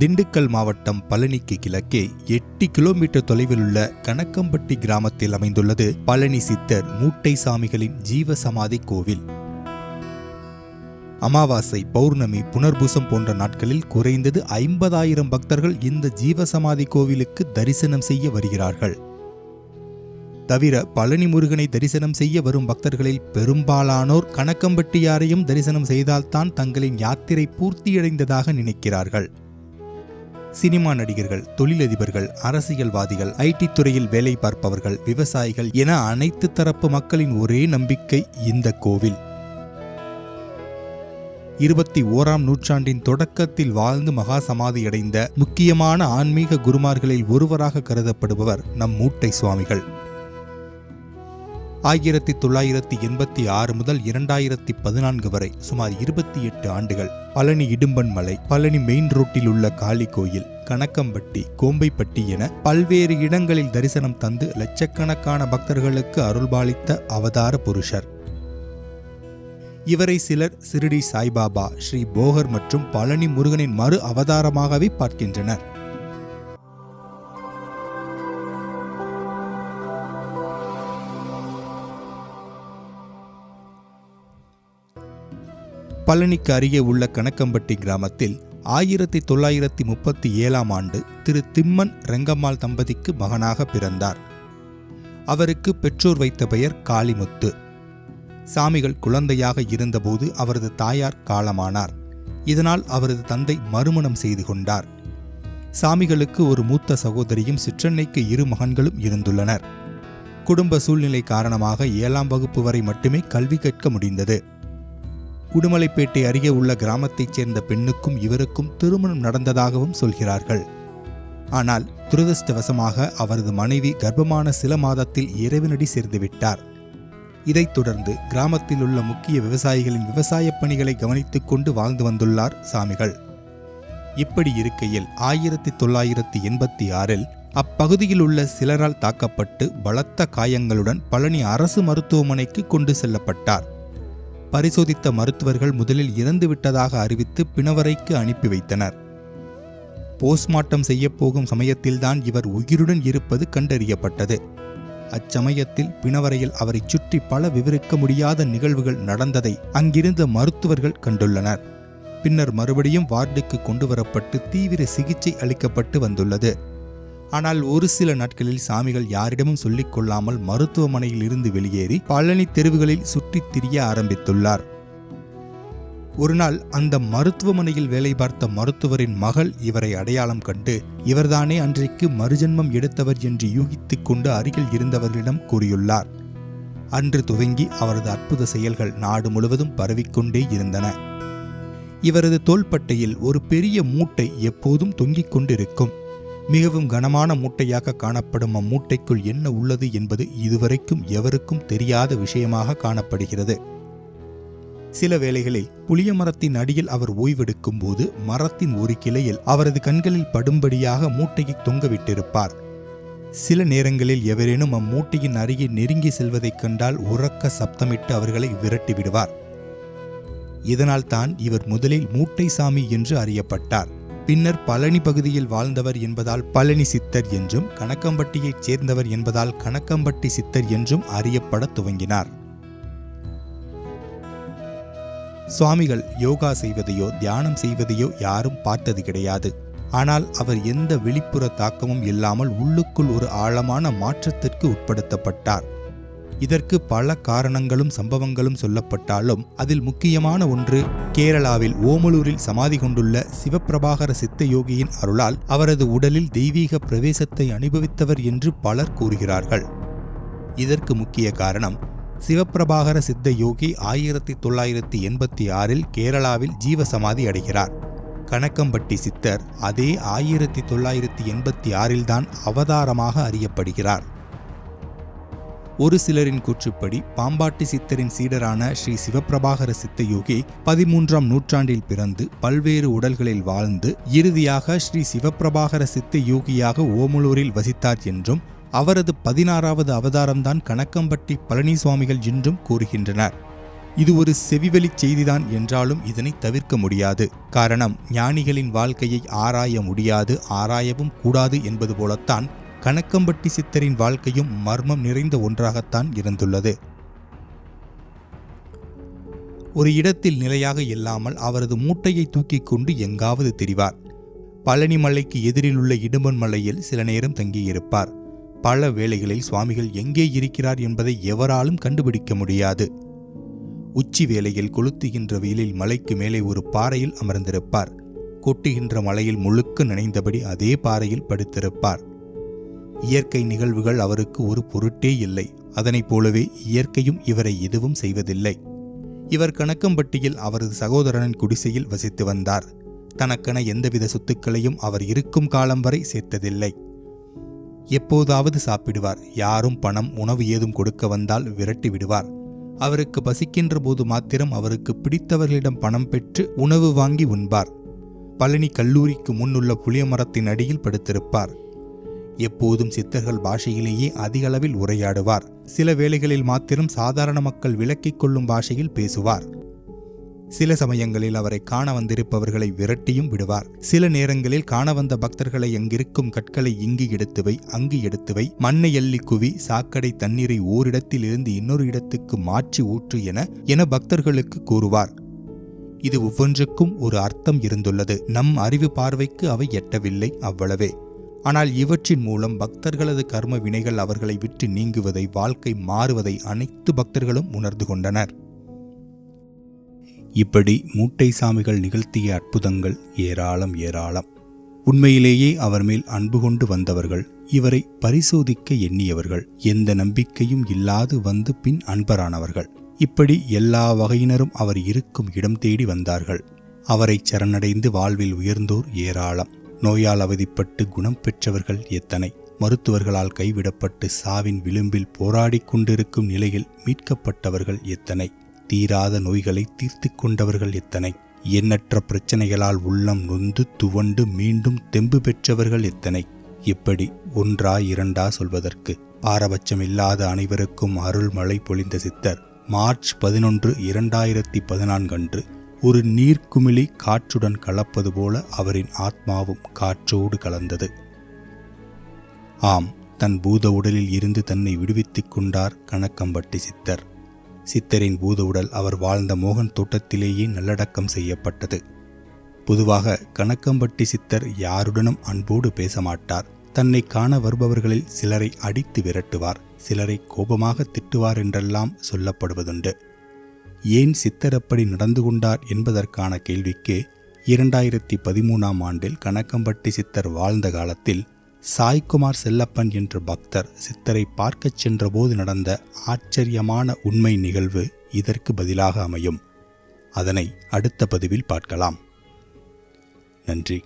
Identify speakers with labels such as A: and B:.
A: திண்டுக்கல் மாவட்டம் பழனிக்கு கிழக்கே எட்டு கிலோமீட்டர் தொலைவில் உள்ள கணக்கம்பட்டி கிராமத்தில் அமைந்துள்ளது பழனி சித்தர் மூட்டை சாமிகளின் ஜீவசமாதி கோவில். அமாவாசை பௌர்ணமி புனர்பூசம் போன்ற நாட்களில் குறைந்தது ஐம்பதாயிரம் பக்தர்கள் இந்த ஜீவசமாதி கோவிலுக்கு தரிசனம் செய்ய வருகிறார்கள். தவிர பழனி முருகனை தரிசனம் செய்ய வரும் பக்தர்களில் பெரும்பாலானோர் கணக்கம்பட்டியாரையும் தரிசனம் செய்தால்தான் தங்களின் யாத்திரை பூர்த்தியடைந்ததாக நினைக்கிறார்கள். சினிமா நடிகர்கள் தொழிலதிபர்கள் அரசியல்வாதிகள் ஐடி துறையில் வேலை பார்ப்பவர்கள் விவசாயிகள் என அனைத்து தரப்பு மக்களின் ஒரே நம்பிக்கை இந்த கோவில். இருபத்தி ஓராம் நூற்றாண்டின் தொடக்கத்தில் வாழ்ந்து மகா சமாதியடைந்த முக்கியமான ஆன்மீக குருமார்களில் ஒருவராக கருதப்படுபவர் நம் மூட்டை சுவாமிகள். ஆயிரத்தி தொள்ளாயிரத்தி எண்பத்தி ஆறு முதல் இரண்டாயிரத்தி பதினான்கு வரை சுமார் இருபத்தி எட்டு ஆண்டுகள். பழனி இடும்பன் மலை பழனி மெயின் ரோட்டில் உள்ள காளி கோயில் கணக்கம்பட்டி கோம்பைப்பட்டி என பல்வேறு இடங்களில் தரிசனம் தந்து லட்சக்கணக்கான பக்தர்களுக்கு அருள்பாலித்த அவதார புருஷர். இவரை சிலர் சிறுடி சாய்பாபா ஸ்ரீ போகர் மற்றும் பழனி முருகனின் மறு அவதாரமாகவே பார்க்கின்றனர். பழனிக்கு அருகே உள்ள கணக்கம்பட்டி கிராமத்தில் ஆயிரத்தி தொள்ளாயிரத்தி முப்பத்தி ஏழாம் ஆண்டு திரு திம்மன் ரெங்கம்மாள் தம்பதிக்கு மகனாக பிறந்தார். அவருக்கு பெற்றோர் வைத்த பெயர் காளிமுத்து. சாமிகள் குழந்தையாக இருந்தபோது அவரது தாயார் காலமானார். இதனால் அவரது தந்தை மறுமணம் செய்து கொண்டார். சாமிகளுக்கு ஒரு மூத்த சகோதரியும் சிற்றன்னைக்கு இரு மகன்களும் இருந்துள்ளனர். குடும்ப சூழ்நிலை காரணமாக ஏழாம் வகுப்பு வரை மட்டுமே கல்வி கற்க முடிந்தது. உடுமலைப்பேட்டை அருகே உள்ள கிராமத்தைச் சேர்ந்த பெண்ணுக்கும் இவருக்கும் திருமணம் நடந்ததாகவும் சொல்கிறார்கள். ஆனால் துரதிருஷ்டவசமாக அவரது மனைவி கர்ப்பமான சில மாதத்தில் இறைவனடி சேர்ந்துவிட்டார் இதைத் தொடர்ந்து கிராமத்தில் உள்ள முக்கிய விவசாயிகளின் விவசாயப் பணிகளை கவனித்துக் கொண்டு வாழ்ந்து வந்துள்ளார் சாமிகள். இப்படி இருக்கையில் ஆயிரத்தி தொள்ளாயிரத்தி எண்பத்தி ஆறில் அப்பகுதியில் உள்ள சிலரால் தாக்கப்பட்டு பலத்த காயங்களுடன் பழனி அரசு மருத்துவமனைக்கு கொண்டு செல்லப்பட்டார். பரிசோதித்த மருத்துவர்கள் முதலில் இறந்துவிட்டதாக அறிவித்து பிணவரைக்கு அனுப்பி வைத்தனர். போஸ்ட்மார்ட்டம் செய்யப்போகும் சமயத்தில்தான் இவர் உயிருடன் இருப்பது கண்டறியப்பட்டது. அச்சமயத்தில் பிணவரையில் அவரை சுற்றி பல விவரிக்க முடியாத நிகழ்வுகள் நடந்ததை அங்கிருந்த மருத்துவர்கள் கண்டுள்ளனர். பின்னர் மறுபடியும் வார்டுக்கு கொண்டு வரப்பட்டு தீவிர சிகிச்சை அளிக்கப்பட்டு வந்துள்ளது. ஆனால் ஒரு சில நாட்களில் சாமிகள் யாரிடமும் சொல்லிக் கொள்ளாமல் மருத்துவமனையில் இருந்து வெளியேறி பழனி தெருவுகளில் சுற்றித் திரிய ஆரம்பித்துள்ளார். ஒருநாள் அந்த மருத்துவமனையில் வேலை பார்த்த மருத்துவரின் மகள் இவரை அடையாளம் கண்டு இவர்தானே அன்றைக்கு மறுஜன்மம் எடுத்தவர் என்று யூகித்துக் கொண்டு அருகில் இருந்தவர்களிடம் கூறியுள்ளார். அன்று துவங்கி அவரது அற்புத செயல்கள் நாடு முழுவதும் பரவிக்கொண்டே இருந்தன. இவரது தோள்பட்டையில் ஒரு பெரிய மூட்டை எப்போதும் தொங்கிக் கொண்டிருக்கும். மிகவும் கனமான மூட்டையாக காணப்படும் அம்மூட்டைக்குள் என்ன உள்ளது என்பது இதுவரைக்கும் எவருக்கும் தெரியாத விஷயமாக காணப்படுகிறது. சில வேளைகளில் புளிய மரத்தின் அடியில் அவர் ஓய்வெடுக்கும் போது மரத்தின் ஒரு கிளையில் அவரது கண்களில் படும்படியாக மூட்டையை தொங்கவிட்டிருப்பார். சில நேரங்களில் எவரேனும் அம்மூட்டையின் அருகே நெருங்கி செல்வதைக் கண்டால் உறக்க சப்தமிட்டு அவர்களை விரட்டி விடுவார் இதனால் தான் இவர் முதலில் மூட்டை சாமி என்று அறியப்பட்டார். பின்னர் பழனி பகுதியில் வாழ்ந்தவர் என்பதால் பழனி சித்தர் என்றும் கணக்கம்பட்டியைச் சேர்ந்தவர் என்பதால் கணக்கம்பட்டி சித்தர் என்றும் அறியப்படத் துவங்கினார். சுவாமிகள் யோகா செய்வதையோ தியானம் செய்வதையோ யாரும் பார்த்தது கிடையாது. ஆனால் அவர் எந்த வெளிப்புற தாக்கமும் இல்லாமல் உள்ளுக்குள் ஒரு ஆழமான மாற்றத்திற்கு உட்படுத்தப்பட்டார். இதற்கு பல காரணங்களும் சம்பவங்களும் சொல்லப்பட்டாலும் அதில் முக்கியமான ஒன்று கேரளாவில் ஓமலூரில் சமாதி கொண்டுள்ள சிவப்பிரபாகர சித்த யோகியின் அருளால் அவரது உடலில் தெய்வீக பிரவேசத்தை அனுபவித்தவர் என்று பலர் கூறுகிறார்கள். இதற்கு முக்கிய காரணம் சிவப்பிரபாகர சித்த யோகி ஆயிரத்தி தொள்ளாயிரத்தி எண்பத்தி ஆறில் கேரளாவில் ஜீவசமாதி அடைகிறார். கணக்கம்பட்டி சித்தர் அதே ஆயிரத்தி தொள்ளாயிரத்தி எண்பத்தி ஆறில்தான் அவதாரமாக அறியப்படுகிறார். ஒரு சிலரின் கூற்றுப்படி பாம்பாட்டி சித்தரின் சீடரான ஸ்ரீ சிவப்பிரபாகர சித்த யோகி பதிமூன்றாம் நூற்றாண்டில் பிறந்து பல்வேறு உடல்களில் வாழ்ந்து இறுதியாக ஸ்ரீ சிவப்பிரபாகர சித்த யோகியாக ஓமலூரில் வசித்தார் என்றும் அவரது பதினாறாவது அவதாரம்தான் கணக்கம்பட்டி பழனி சுவாமிகள் என்றும் கூறுகின்றனர். இது ஒரு செவிவெளி செய்திதான் என்றாலும் இதனை தவிர்க்க முடியாது. காரணம் ஞானிகளின் வாழ்க்கையை ஆராய முடியாது ஆராயவும் கூடாது என்பது போலத்தான் கணக்கம்பட்டி சித்தரின் வாழ்க்கையும் மர்மம் நிறைந்த ஒன்றாகத்தான் இருந்துள்ளது. ஒரு இடத்தில் நிலையாக இல்லாமல் அவரது மூட்டையை தூக்கிக் கொண்டு எங்காவது திரிவார். பழனி மலைக்கு எதிரில் உள்ள இடும்பன் மலையில் சில நேரம் தங்கியிருப்பார். பல வேளைகளில் சுவாமிகள் எங்கே இருக்கிறார் என்பதை எவராலும் கண்டுபிடிக்க முடியாது. உச்சி வேளையில் கொளுத்துகின்ற வெயிலில் மலைக்கு மேலே ஒரு பாறையில் அமர்ந்திருப்பார். கொட்டுகின்ற மலையில் முழுக்க நனைந்தபடி அதே பாறையில் படுத்திருப்பார். இயற்கை நிகழ்வுகள் அவருக்கு ஒரு பொருட்டே இல்லை. அதனைப் போலவே இயற்கையும் இவரை எதுவும் செய்வதில்லை. இவர் கணக்கம்பட்டியில் அவரது சகோதரனின் குடிசையில் வசித்து வந்தார். தனக்கென எந்தவித சொத்துக்களையும் அவர் இருக்கும் காலம் வரை சேர்த்ததில்லை. எப்போதாவது சாப்பிடுவார். யாரும் பணம் உணவு ஏதும் கொடுக்க வந்தால் விரட்டி விடுவார். அவருக்கு பசிக்கின்ற போது மாத்திரம் அவருக்கு பிடித்தவர்களிடம் பணம் பெற்று உணவு வாங்கி உண்பார். பழனி கல்லூரிக்கு முன்னுள்ள புளிய மரத்தின் அடியில் படுத்திருப்பார். எப்போதும் சித்தர்கள் பாஷையிலேயே அதிக அளவில் உரையாடுவார். சில வேளைகளில் மாத்திரம் சாதாரண மக்கள் விளக்கிக் கொள்ளும் பாஷையில் பேசுவார். சில சமயங்களில் அவரை காண வந்திருப்பவர்களை விரட்டியும் விடுவார். சில நேரங்களில் காண வந்த பக்தர்களை அங்கிருக்கும் கற்களை இங்கு எடுத்துவை அங்கு எடுத்துவை மண்ணை எள்ளி குவி சாக்கடை தண்ணீரை ஓரிடத்தில் இருந்து இன்னொரு இடத்துக்கு மாற்றி ஊற்று என என பக்தர்களுக்கு கூறுவார். இது ஒவ்வொன்றுக்கும் ஒரு அர்த்தம் இருந்துள்ளது. நம் அறிவு பார்வைக்கு அவை எட்டவில்லை அவ்வளவே. ஆனால் இவற்றின் மூலம் பக்தர்களது கர்ம வினைகள் அவர்களை விட்டு நீங்குவதை வாழ்க்கை மாறுவதை அனைத்து பக்தர்களும் உணர்ந்து கொண்டனர். இப்படி மூட்டை சாமிகள் நிகழ்த்திய அற்புதங்கள் ஏராளம் ஏராளம். உண்மையிலேயே அவர் மேல் அன்பு கொண்டு வந்தவர்கள் இவரை பரிசோதிக்க எண்ணியவர்கள் எந்த நம்பிக்கையும் இல்லாது வந்து பின் அன்பரானவர்கள். இப்படி எல்லா வகையினரும் அவர் இருக்கும் இடம் தேடி வந்தார்கள். அவரை சரணடைந்து வாழ்வில் உயர்ந்தோர் ஏராளம். நோயால் அவதிப்பட்டு குணம் பெற்றவர்கள் எத்தனை? மருத்துவர்களால் கைவிடப்பட்டு சாவின் விளிம்பில் போராடி கொண்டிருக்கும் நிலையில் மீட்கப்பட்டவர்கள் எத்தனை? தீராத நோய்களை தீர்த்து கொண்டவர்கள் எத்தனை? எண்ணற்ற பிரச்சனைகளால் உள்ளம் நொந்து துவண்டு மீண்டும் தெம்பு பெற்றவர்கள் எத்தனை? இப்படி ஒன்றா இரண்டா சொல்வதற்கு பாரபட்சம் இல்லாத அனைவருக்கும் அருள் மழை பொழிந்த சித்தர் மார்ச் பதினொன்று இரண்டாயிரத்தி பதினான்கு அன்று ஒரு நீர்க்குமிழி காற்றுடன் கலப்பது போல அவரின் ஆத்மாவும் காற்றோடு கலந்தது. ஆம் தன் பூத உடலில் இருந்து தன்னை விடுவித்துக் கொண்டார் கணக்கம்பட்டி சித்தர். சித்தரின் பூத உடல் அவர் வாழ்ந்த மோகன் தோட்டத்திலேயே நல்லடக்கம் செய்யப்பட்டது. பொதுவாக கணக்கம்பட்டி சித்தர் யாருடனும் அன்போடு பேச மாட்டார் தன்னை காண வருபவர்களில் சிலரை அடித்து விரட்டுவார் சிலரை கோபமாக திட்டுவார் என்றெல்லாம் சொல்லப்படுவதுண்டு. ஏன் சித்தர் அப்படி நடந்து கொண்டார் என்பதற்கான கேள்விக்கு இரண்டாயிரத்தி பதிமூணாம் ஆண்டில் கணக்கம்பட்டி சித்தர் வாழ்ந்த காலத்தில் சாய்குமார் செல்லப்பன் என்ற பக்தர் சித்தரை பார்க்கச் சென்றபோது நடந்த ஆச்சரியமான உண்மை நிகழ்வு இதற்கு பதிலாக அமையும். அதனை அடுத்த பதிவில் பார்க்கலாம். நன்றி.